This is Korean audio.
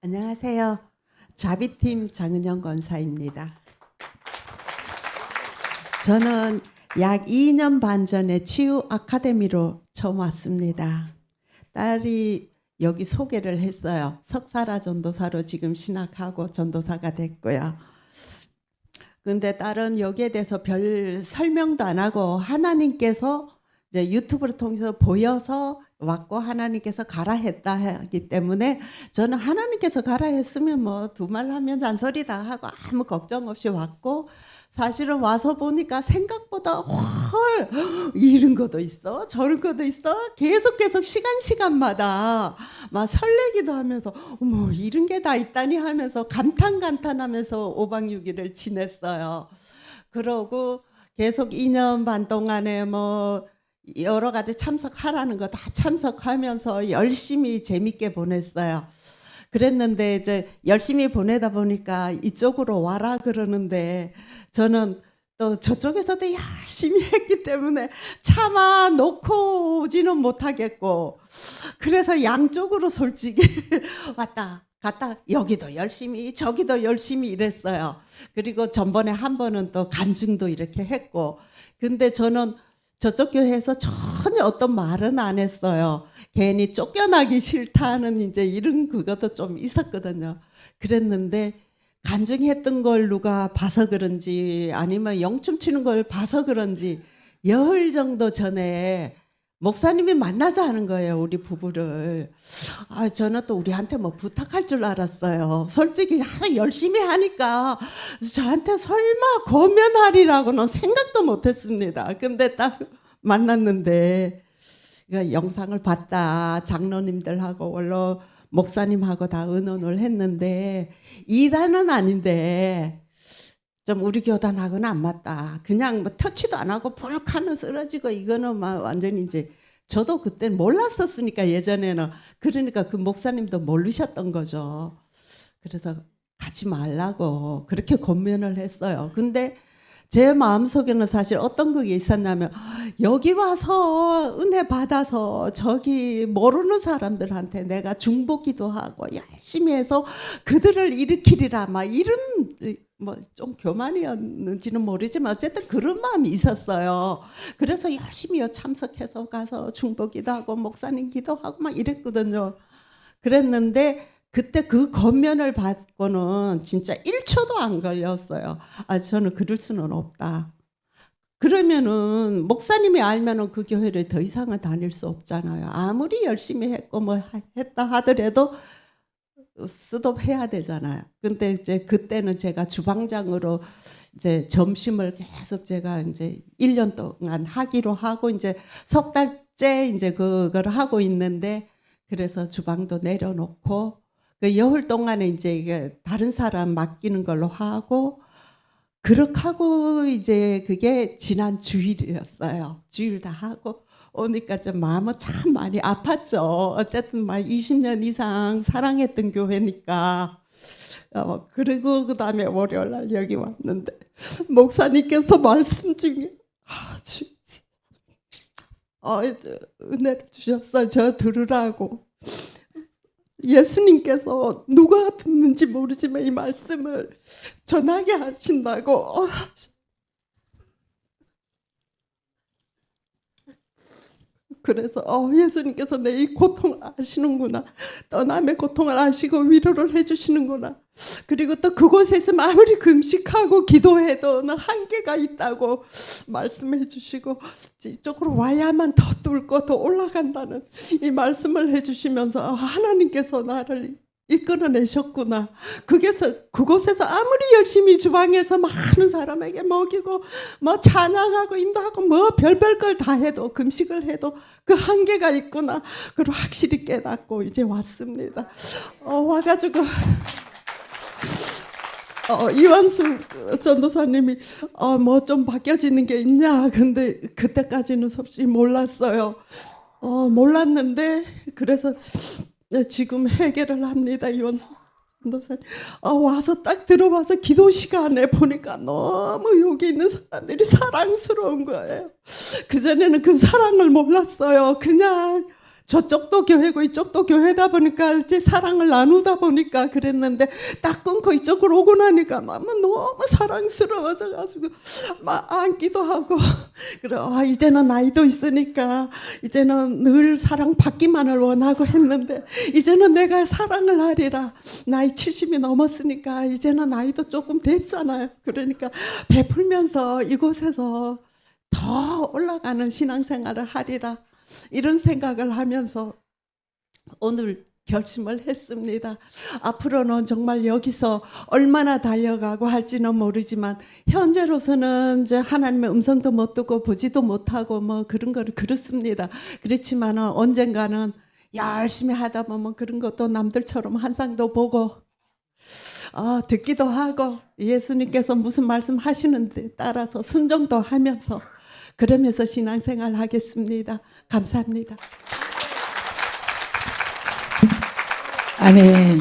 안녕하세요. 자비팀 장은영 권사입니다. 저는 약 2년 반 전에 치유 아카데미로 처음 왔습니다. 딸이 여기 소개를 했어요. 석사라 전도사로 지금 신학하고 전도사가 됐고요. 근데 딸은 여기에 대해서 별 설명도 안 하고 하나님께서 이제 유튜브를 통해서 보여서 왔고 하나님께서 가라 했다 하기 때문에 저는 하나님께서 가라 했으면 뭐 두 말 하면 잔소리다 하고 아무 걱정 없이 왔고 사실은 와서 보니까 생각보다 헐 이런 것도 있어 저런 것도 있어 계속 계속 시간 시간마다 막 설레기도 하면서 어머 이런 게 다 있다니 하면서 감탄 감탄하면서 5박 6일을 지냈어요. 그러고 계속 2년 반 동안에 뭐 여러 가지 참석하라는 거 다 참석하면서 열심히 재밌게 보냈어요. 그랬는데 이제 열심히 보내다 보니까 이쪽으로 와라 그러는데 저는 또 저쪽에서도 열심히 했기 때문에 참아 놓고 오지는 못하겠고 그래서 양쪽으로 솔직히 왔다 갔다 여기도 열심히 저기도 열심히 일했어요. 그리고 전번에 한 번은 또 간증도 이렇게 했고 근데 저는 저쪽 교회에서 전혀 어떤 말은 안 했어요. 괜히 쫓겨나기 싫다는 이제 이런 그것도 좀 있었거든요. 그랬는데 간증했던 걸 누가 봐서 그런지 아니면 영춤 치는 걸 봐서 그런지 열흘 정도 전에 목사님이 만나자 하는 거예요, 우리 부부를. 아, 저는 또 우리한테 뭐 부탁할 줄 알았어요. 솔직히 열심히 하니까 저한테 설마 거면하리라고는 생각도 못 했습니다. 근데 딱 만났는데 그 영상을 봤다. 장로님들하고 원로 목사님하고 다 의논을 했는데 이단은 아닌데 좀 우리 교단하고는 안 맞다. 그냥 뭐 터치도 안 하고 불하면 쓰러지고 이거는 막 완전히 이제 저도 그때 몰랐었으니까 예전에는 그러니까 그 목사님도 모르셨던 거죠. 그래서 가지 말라고 그렇게 권면을 했어요. 근데 제 마음속에는 사실 어떤 그게 있었냐면 여기 와서 은혜 받아서 저기 모르는 사람들한테 내가 중보기도 하고 열심히 해서 그들을 일으키리라 막 이런 뭐 좀 교만이었는지는 모르지만 어쨌든 그런 마음이 있었어요. 그래서 열심히 참석해서 가서 중보기도 하고 목사님 기도하고 막 이랬거든요. 그랬는데 그때 그 겉면을 받고는 진짜 1초도 안 걸렸어요. 아, 저는 그럴 수는 없다. 그러면은 목사님이 알면은 그 교회를 더 이상은 다닐 수 없잖아요. 아무리 열심히 했고 뭐 하- 했다 하더라도 스톱해야 되잖아요. 근데 이제 그때는 제가 주방장으로 이제 점심을 계속 제가 이제 1년 동안 하기로 하고 이제 석 달째 이제 그거를 하고 있는데 그래서 주방도 내려놓고 그 열흘 동안에 이제 다른 사람 맡기는 걸로 하고 그렇게 하고 이제 그게 지난 주일이었어요. 주일 다 하고 오니까 좀 마음은 참 많이 아팠죠. 어쨌든 막 20년 이상 사랑했던 교회니까. 어, 그리고 그 다음에 월요일 날 여기 왔는데 목사님께서 말씀 중에 아 주 어, 이제 은혜를 주셨어요. 저 들으라고. 예수님께서 누가 듣는지 모르지만 이 말씀을 전하게 하신다고 그래서 어, 예수님께서 내 이 고통을 아시는구나. 떠남의 고통을 아시고 위로를 해주시는구나. 그리고 또 그곳에서 아무리 금식하고 기도해도 한계가 있다고 말씀해 주시고 이쪽으로 와야만 더 뚫고 더 올라간다는 이 말씀을 해 주시면서 아, 하나님께서 나를 이끌어내셨구나. 그게서 그곳에서 아무리 열심히 주방에서 많은 사람에게 먹이고 뭐 찬양하고 인도하고 뭐 별별 걸 다 해도 금식을 해도 그 한계가 있구나. 그걸 확실히 깨닫고 이제 왔습니다. 어, 와가지고 어, 이완수 전도사님이 어, 뭐 좀 바뀌어지는 게 있냐. 근데 그때까지는 솔직히 몰랐어요. 어, 몰랐는데 그래서 네, 지금 해결을 합니다. 이완수 전도사님. 어, 와서 딱 들어와서 기도 시간에 보니까 너무 여기 있는 사람들이 사랑스러운 거예요. 그전에는 그 사랑을 몰랐어요. 그냥 저쪽도 교회고 이쪽도 교회다 보니까 이제 사랑을 나누다 보니까 그랬는데 딱 끊고 이쪽으로 오고 나니까 막 너무 사랑스러워져 가지고 막 안기도 하고 그래 아 이제는 나이도 있으니까 이제는 늘 사랑 받기만을 원하고 했는데 이제는 내가 사랑을 하리라. 나이 70이 넘었으니까 이제는 나이도 조금 됐잖아요. 그러니까 베풀면서 이곳에서 더 올라가는 신앙생활을 하리라 이런 생각을 하면서 오늘 결심을 했습니다. 앞으로는 정말 여기서 얼마나 달려가고 할지는 모르지만 현재로서는 이제 하나님의 음성도 못 듣고 보지도 못하고 뭐 그런 거를 그렇습니다. 그렇지만은 언젠가는 열심히 하다 보면 그런 것도 남들처럼 한 상도 보고 아, 듣기도 하고 예수님께서 무슨 말씀 하시는데 따라서 순종도 하면서 그러면서 신앙생활 하겠습니다. 감사합니다. 아멘.